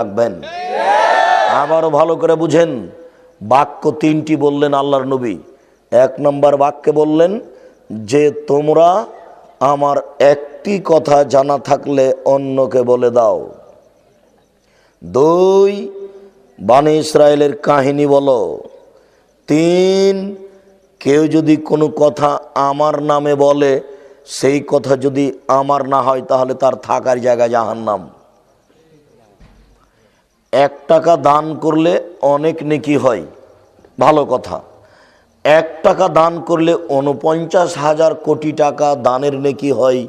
রাখবেন আবারও ভালো করে বুঝেন, বাক্য তিনটি বললেন আল্লাহর নবী। এক নম্বর বাক্যে বললেন, যে তোমরা আমার একটি কথা জানা থাকলে অন্যকে বলে দাও। দুই, বানি ইসরায়েলের কাহিনী বলো। তিন, কেউ যদি কোনো কথা আমার নামে বলে, সেই কথা যদি আমার না হয়, তাহলে তার থাকার জায়গা জাহান্নাম। এক টাকা দান করলে অনেক নেকি হয়। ভালো কথা। এক টাকা দান করলে উনপঞ্চাশ হাজার কোটি টাকা দানের নেকি হয়।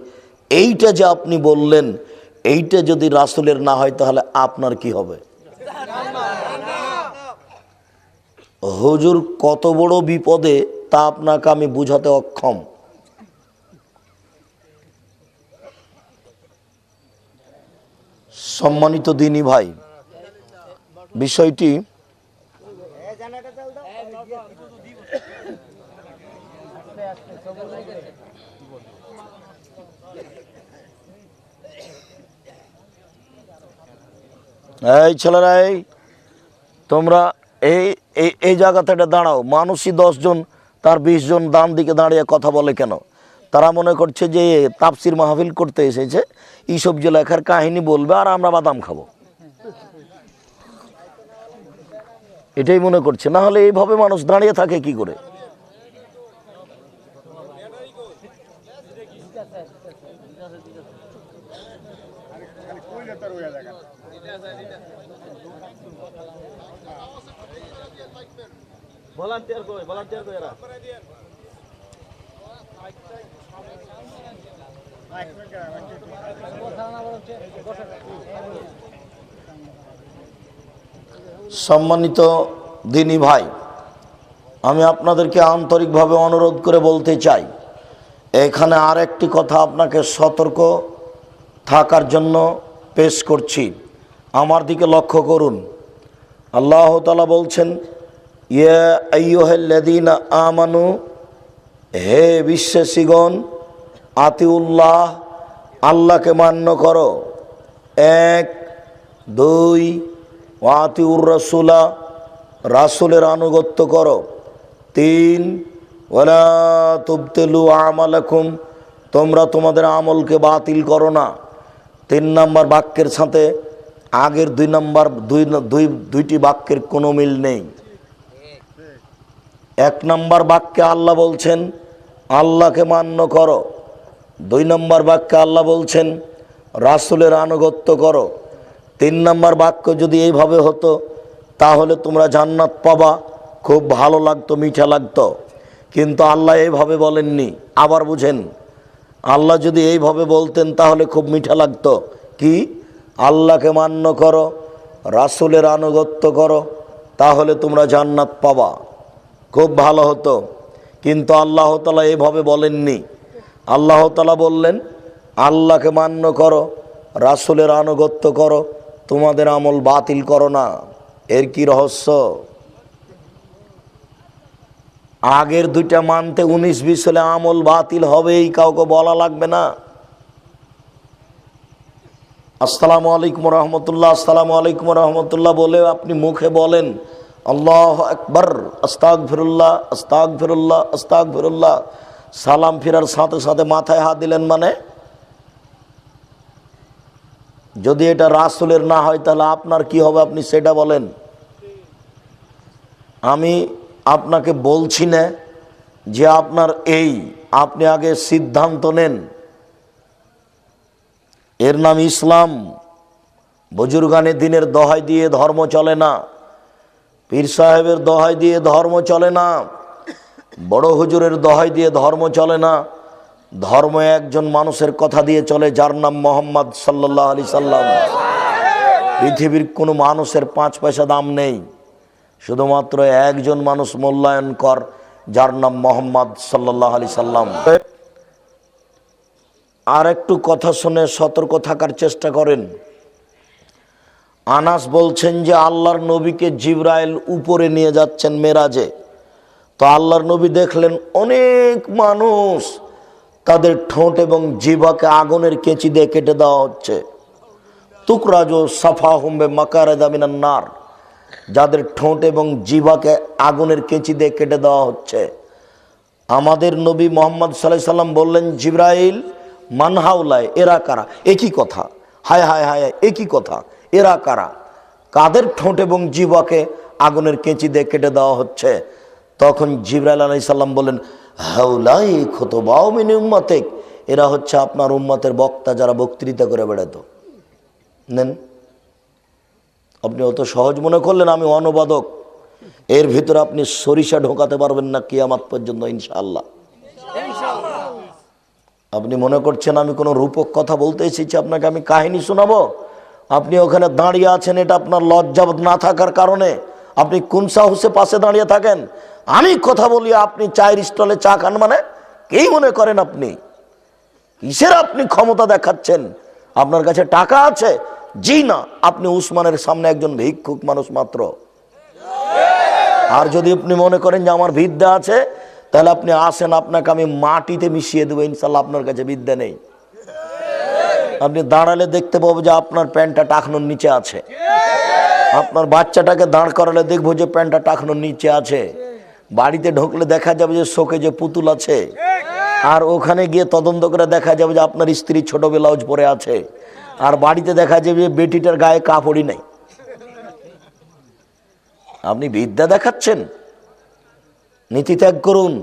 এইটা যে আপনি বললেন, এইটা যদি রাসুলের না হয়, তাহলে আপনার কি হবে? হুজুর, কত বড় বিপদে তা আপনাকে আমি বুঝাতে অক্ষম। সম্মানিত দিনী ভাই বিষয়টি এই ছেলেরা, এই তোমরা এই এই এই জায়গা থেকে দাঁড়াও। মানুষই দশজন তার বিশ জন ডান দিকে দাঁড়িয়ে কথা বলে কেন? তারা মনে করছে যে তাপসির মাহফিল করতে এসেছে, এইসব যে লেখার কাহিনী বলবে আর আমরা বাদাম খাব। এটাই মনে করছে। না হলে এইভাবে মানুষ দাঁড়িয়ে থাকে কি করে? ভলান্টিয়ার কই ভলান্টিয়ার কই এরা। সম্মানিত দিনী ভাই, আমি আপনাদেরকে আন্তরিকভাবে অনুরোধ করে বলতে চাই, এখানে আর একটি কথা আপনাকে সতর্ক থাকার জন্য পেশ করছি। আমার দিকে লক্ষ্য করুন। আল্লাহ তালা বলছেন ইয়েদিন আমানু, হে বিশ্বাসীগণ, আতিউল্লাহ, আল্লাহকে মান্য করো। এক, দুই ওয়াতিউর রসুলা রাসুলের আনুগত্য করো। তিন ওলা তুবতেলু আমালাকুম, তোমরা তোমাদের আমলকে বাতিল করো না। তিন নম্বর বাক্যের সাথে আগের দুই নম্বর, দুই দুই, দুইটি বাক্যের কোনো মিল নেই। এক নম্বর বাক্যে আল্লাহ বলছেন, আল্লাহকে মান্য করো। দুই নম্বর বাক্যে আল্লাহ বলছেন, রাসুলের আনুগত্য করো। তিন নম্বর বাক্য যদি এইভাবে হতো, তাহলে তোমরা জান্নাত পাবা। খুব ভালো লাগতো, মিঠা লাগতো। কিন্তু আল্লাহ এইভাবে বলেননি। আবার বুঝেন, আল্লাহ যদি এইভাবে বলতেন, তাহলে খুব মিঠা লাগতো। কি? আল্লাহকে মান্য করো, রাসুলের আনুগত্য করো, তাহলে তোমরা জান্নাত পাবা। খুব ভালো হতো। কিন্তু আল্লাহ তালা এভাবে বলেননি। আল্লাহ তালা বললেন, আল্লাহকে মান্য করো, রাসুলের আনুগত্য করো তোমাদের আমল বাতিল করো না। এর কি রহস্য? আগের দুইটা মানতে উনিশ বিশ হলে আমল বাতিল হবেই, কাউকে বলা লাগবে না। আসসালামু আলাইকুম রহমতুল্লাহ, আসসালামু আলাইকুম রহমতুল্লাহ বলে আপনি মুখে বলেন, আল্লাহ একবার আস্তাক ফিরুল্লাহ আস্তাক ফিরুল্লাহ আস্তাক ফিরুল্লাহ সালাম ফিরার সাথে সাথে মাথায় হাত দিলেন মানে? যদি এটা রাসুলের না হয়, তাহলে আপনার কি হবে? আপনি সেটা বলেন। আমি আপনাকে বলছি না যে আপনার এই, আপনি আগে সিদ্ধান্ত নেন। এর নাম ইসলাম। বুজুর্গানে দিনের দহাই দিয়ে ধর্ম চলে না। পীর সাহেবের দহাই দিয়ে ধর্ম চলে না। বড় হুজুরের দহাই দিয়ে ধর্ম চলে না। ধর্ম একজন মানুষের কথা দিয়ে চলে, যার নাম মোহাম্মদ সাল্লাহ আলি সাল্লাম। পৃথিবীর কোনো মানুষের পাঁচ পয়সা দাম নেই। শুধুমাত্র একজন মানুষ মূল্যায়ন কর, যার নাম মোহাম্মদ সাল্লাহ আলি সাল্লাম। আর একটু কথা শুনে সতর্ক থাকার চেষ্টা করেন। আনাস বলছেন যে, আল্লাহর নবীকে জিব্রাইল উপরে নিয়ে যাচ্ছেন মেরাজে। তো আল্লাহর নবী দেখলেন অনেক মানুষ তাদের ঠোঁট এবং জিভাকে আগুনের কেঁচি দিয়ে কেটে দেওয়া হচ্ছে। তুকরাজো সাফা হুম্বে মাকারে দামিনান্নার যাদের ঠোঁট এবং জিভাকে আগুনের কেঁচি দিয়ে কেটে দেওয়া হচ্ছে। আমাদের নবী মোহাম্মদ সাল্লাহ সাল্লাম বললেন, জিব্রাইল মানহাউলায় এরা কারা? একই কথা। হায় হায় হায় একই কথা। এরা কারা? কাদের ঠোঁট এবং জিবাকে আগুনের কেঁচি দিয়ে কেটে দেওয়া হচ্ছে? তখন জিব্রাইল আলাই সাল্লাম বললেন হাউলাই ক্ষত বাউমিনী উম্মাতেক। এরা হচ্ছে আপনার উম্মাতের বক্তা যারা বক্তৃতা করে বেড়াতো। নেন। আপনি অত সহজ মনে করলেন আমি অনুবাদক। এর ভিতরে আপনি সরিষা ঢোকাতে পারবেন না কিয়ামাত পর্যন্ত, ইনশাআল্লাহ। আপনি মনে করছেন আমি কোনো রূপক কথা বলতে এসেছি, আপনাকে আমি কাহিনী শোনাবো? আপনি ওখানে দাঁড়িয়ে আছেন, এটা আপনার লজ্জা না থাকার কারণে। আপনি কোন সাহসে পাশে দাঁড়িয়ে থাকেন। আমি কথা বলি, আপনি চায়ের স্টলে চা খান মানে? কেই মনে করেন আপনি? কিসের আপনি ক্ষমতা দেখাচ্ছেন? আপনার কাছে টাকা আছে? জি না, আপনি উসমানের সামনে একজন ভিক্ষুক মানুষ মাত্র। আর যদি আপনি মনে করেন যে আমার বিদ্যা আছে, তাহলে আপনি আসেন, আপনাকে আমি মাটিতে মিশিয়ে দেবো ইনশাল্লাহ আপনার কাছে বিদ্যা নেই। আপনি দাঁড়ালে দেখতে পাবো যে আপনার প্যান্টটা টাকনোর নিচে আছে। আপনার বাচ্চাটাকে দাঁড় করালে দেখব যে প্যান্টটা টাকনোর নিচে আছে। বাড়িতে ঢুকলে দেখা যাবে যে শোকে যে পুতুল আছে। আর ওখানে গিয়ে তদন্ত করে দেখা যাবে যে আপনার স্ত্রী ছোট ব্লাউজ পরে আছে। আর বাড়িতে দেখা যাবে যে বেটিটার গায়ে কাপড়ই নাই। আপনি বিদ্যা দেখাচ্ছেন? নীতি ত্যাগ করুন।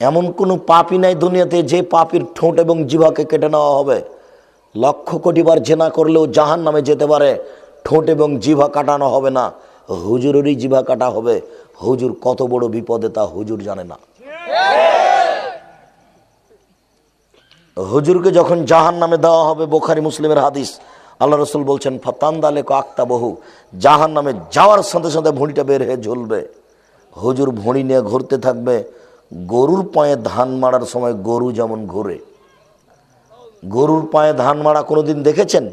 এমন কোনো পাপই নাই দুনিয়াতে যে পাপির ঠোঁট এবং জিভাকে কেটে নেওয়া হবে। লক্ষ কোটি বার জেনা করলেও জাহান নামে যেতে পারে। ঠোঁট এবং জিভা কাটানো হবে না। হুজুরেরই জিভা কাটা হবে। হুজুর কত বড় বিপদে তা হুজুর জানে না। হুজুরকে যখন জাহান নামে দেওয়া হবে বোখারি মুসলিমের হাদিস, আল্লাহ রসুল বলছেন ফতান্দালে আক্তা বহু জাহান নামে যাওয়ার সাথে সাথে ভুঁড়িটা বের হয়ে ঝুলবে। হুজুর ভুঁড়ি নিয়ে ঘুরতে থাকবে। গরুর পায়ে ধান মারার সময় গরু যেমন ঘুরে। গরুর পায়ে ধান মারা কোনোদিন দেখেছেন?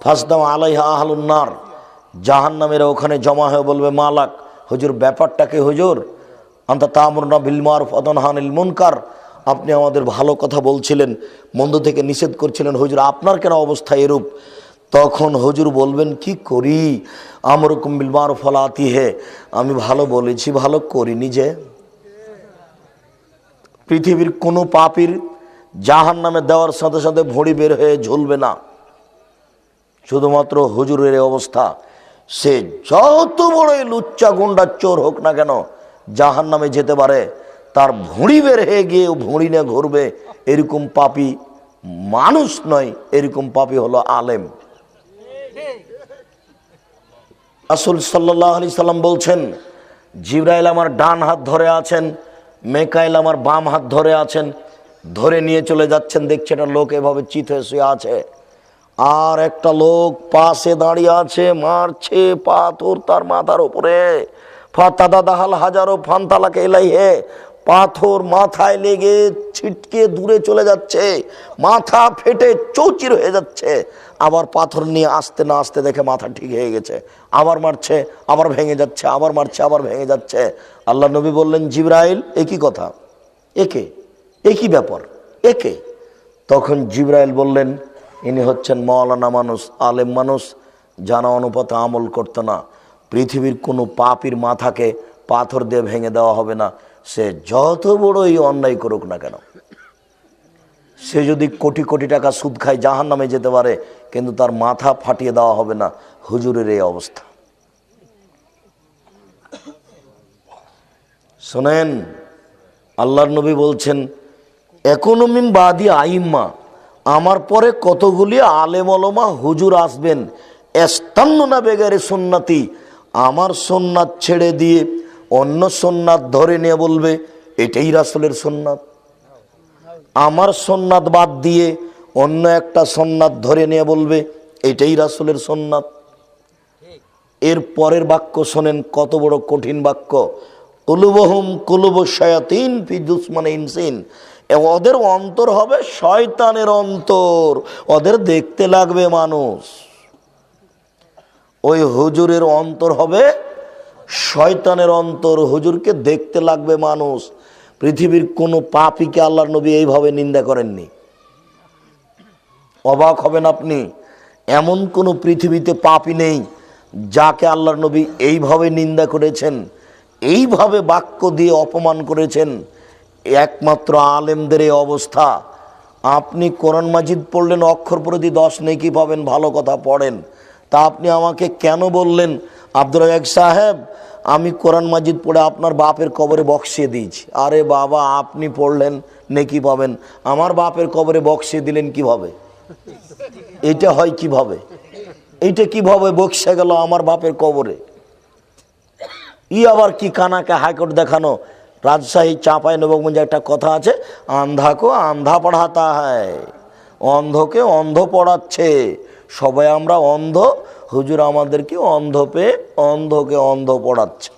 ফাসদাম আলাইহা আহলুন্নার জাহান নামেরা ওখানে জমা হয়ে বলবে, মালাক, হুজুর ব্যাপারটাকে হুজুর? আন্তা তামরনা বিলমার ফতনহানিল মুনকার। আপনি আমাদের ভালো কথা বলছিলেন, মন্দ থেকে নিষেধ করছিলেন, হুজুর, আপনার কেন অবস্থা এরূপ? তখন হুজুর বলবেন, কি করি? আমরকম বিলমার ফলাতি হে। আমি ভালো বলেছি, ভালো করিনি যে। পৃথিবীর কোনো পাপির জাহান নামে দেওয়ার সাথে সাথে ভড়ি বের হয়ে ঝুলবে না। শুধুমাত্র হুজুরের অবস্থা। সে যত বড়ই লুচ্চা গুন্ডা চোর হোক না কেন জাহান নামে যেতে পারে। তার ভুঁড়ি বের হয়ে গিয়ে ভুঁড়ি নিয়ে ঘুরবে। এরকম পাপি মানুষ নয়, এরকম পাপি হলো আলেম। আসুল সাল্লাহ আলি সাল্লাম বলছেন, জিব্রাইল আমার ডান হাত ধরে আছেন, মেকাইল আমার বাম হাত ধরে আছেন ধরে নিয়ে চলে যাচ্ছেন দেখছে একটা লোক এভাবে চিত হয়ে শুয়ে আছে। আর একটা লোক পাশে দাঁড়িয়ে আছে, মারছে পাথর তার মাথার উপরে। ফাতাদা দাহাল হাজারো ফান্তালাকে এলাই হে পাথর মাথায় লেগে ছিটকে দূরে চলে যাচ্ছে, মাথা ফেটে চৌচির হয়ে যাচ্ছে। আবার পাথর নিয়ে আসতে না আসতে দেখে মাথা ঠিক হয়ে গেছে। আবার মারছে, আবার ভেঙে যাচ্ছে, আবার মারছে, আবার ভেঙে যাচ্ছে। আল্লাহ নবী বললেন, জিব্রাইল একই কথা? একে একই ব্যাপার, একে। তখন জিব্রাইল বললেন, ইনি হচ্ছেন মৌলানা মানুষ, আলেম মানুষ জানা অনুপাতে আমল করতো না। পৃথিবীর কোনো পাপির মাথাকে পাথর দিয়ে ভেঙে দেওয়া হবে না। সে যত বড়ই অন্যায় করুক না কেন। সে যদি কোটি কোটি টাকা সুদ খায় জাহান নামে যেতে পারে, কিন্তু তার মাথা ফাটিয়ে দেওয়া হবে না। হুজুরের এই অবস্থা। শোনেন, আল্লাহর নবী বলছেন একনমিন বাদি আইম্মা। আমার পরে কতগুলি আলেম অলমা হুজুর আসবেন এস্তান্ননা বেগারে সুন্নাতি, আমার সোননাথ ছেড়ে দিয়ে অন্য সোননাথ ধরে নিয়ে বলবে, এটাই রাসুলের সোননাথ আমার সোননাথ বাদ দিয়ে অন্য একটা সোননাথ ধরে নিয়ে বলবে, এটাই রাসুলের সোননাথ এর পরের বাক্য শোনেন, কত বড় কঠিন বাক্য। কুলুবহুম কুলুব শয়াতিন ফি দুসমানে ইনসিন ওদের অন্তর হবে শয়তানের অন্তর। ওদের দেখতে লাগবে মানুষ। ওই হুজুরের অন্তর হবে শয়তানের অন্তর। হুজুরকে দেখতে লাগবে মানুষ। পৃথিবীর কোনো পাপিকে আল্লাহর নবী এইভাবে নিন্দা করেননি। অবাক হবেন আপনি। এমন কোনো পৃথিবীতে পাপি নেই যাকে আল্লাহর নবী এইভাবে নিন্দা করেছেন, এইভাবে বাক্য দিয়ে অপমান করেছেন। একমাত্র আলেমদের এই অবস্থা। আপনি কোরআন মাজিদ পড়লেন, অক্ষর প্রতি দশ নেকি পাবেন, ভালো কথা পড়েন। তা আপনি আমাকে কেন বললেন? আব্দুর রাজাক সাহেব, আমি কোরআন মাজিদ পড়ে আপনার বাপের কবরে বক্সিয়ে দিয়েছি। আরে বাবা, আপনি পড়লেন, নেকি পাবেন। আমার বাপের কবরে বক্সিয়ে দিলেন কীভাবে? এটা হয় কীভাবে? এইটা কীভাবে বক্সে গেল আমার বাপের কবরে? ই আবার কি কানাকে হাইকোর্ট দেখানো? রাজশাহী চাঁপাই নবগঞ্জে একটা কথা আছে, আন্ধাকে আন্ধা পড়াতা হয় অন্ধকে অন্ধ পড়াচ্ছে, সবাই আমরা অন্ধ, হুজুর আমাদেরকে অন্ধ পেয়ে অন্ধকে অন্ধ পড়াচ্ছে।